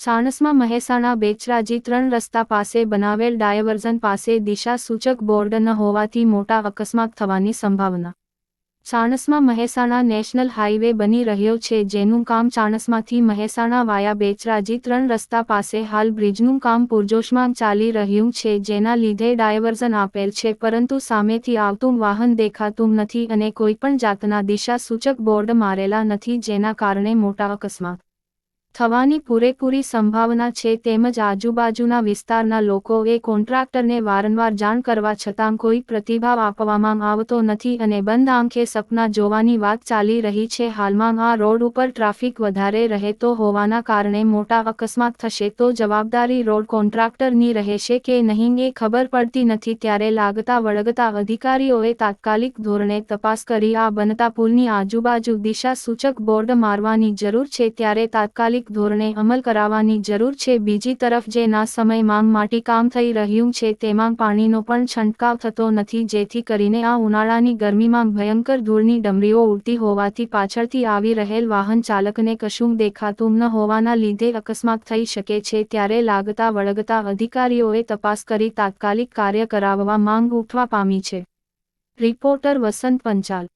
સાણસમાં મહેસાણા બેચરાજી ત્રણ રસ્તા પાસે બનાવેલ ડાયવર્ઝન પાસે દિશા સૂચક બોર્ડ ન હોવાથી મોટા અકસ્માત થવાની સંભાવના. ચાણસમાં મહેસાણા નેશનલ હાઈવે બની રહ્યો છે, જેનું કામ ચાણસમાંથી મહેસાણા વાયા બેચરાજી ત્રણ રસ્તા પાસે હાલ બ્રિજનું કામ પૂરજોશમાં ચાલી રહ્યું છે, જેના લીધે ડાયવર્ઝન આપેલ છે, પરંતુ સામેથી આવતું વાહન દેખાતું નથી અને કોઈપણ જાતના દિશા સૂચક બોર્ડ મારેલા નથી, જેના કારણે મોટા અકસ્માત થવાની પૂરેપૂરી સંભાવના છે તેમજ આજુબાજુના વિસ્તારના લોકોએ કોન્ટ્રાક્ટરને વારંવાર જાણ કરવા છતાં કોઈ પ્રતિભાવ આપવામાં આવતો નથી અને બંધ આંખે સપના જોવાની વાત ચાલી રહી છે. હાલમાં આ રોડ ઉપર ટ્રાફિક વધારે રહેતો હોવાના કારણે મોટા અકસ્માત થશે તો જવાબદારી રોડ કોન્ટ્રાક્ટરની રહેશે કે નહીં એ ખબર પડતી નથી. ત્યારે લાગતા વળગતા અધિકારીઓએ તાત્કાલિક ધોરણે તપાસ કરી આ બનતા પુલની આજુબાજુ દિશા સૂચક બોર્ડ મારવાની જરૂર છે. ત્યારે તાત્કાલિક ધોરણે અમલ કરાવવાની જરૂર છે. બીજી તરફ જે ના સમયમાં માટીકામ થઈ રહ્યું છે તેમાં પાણીનો પણ છંટકાવ થતો નથી. જેથી કરીને આ ઉનાળાની ગરમીમાં ભયંકર ધૂળની ડમરીઓ ઉડતી હોવાથી પાછળથી આવી રહેલ વાહન ચાલકને કશું દેખાતું ન હોવાના લીધે અકસ્માત થઈ શકે છે. ત્યારે લાગતા વળગતા અધિકારીઓએ તપાસ કરી તાત્કાલિક કાર્ય કરાવવા માંગ ઉઠવા પામી છે. રિપોર્ટર વસંત પંચાલ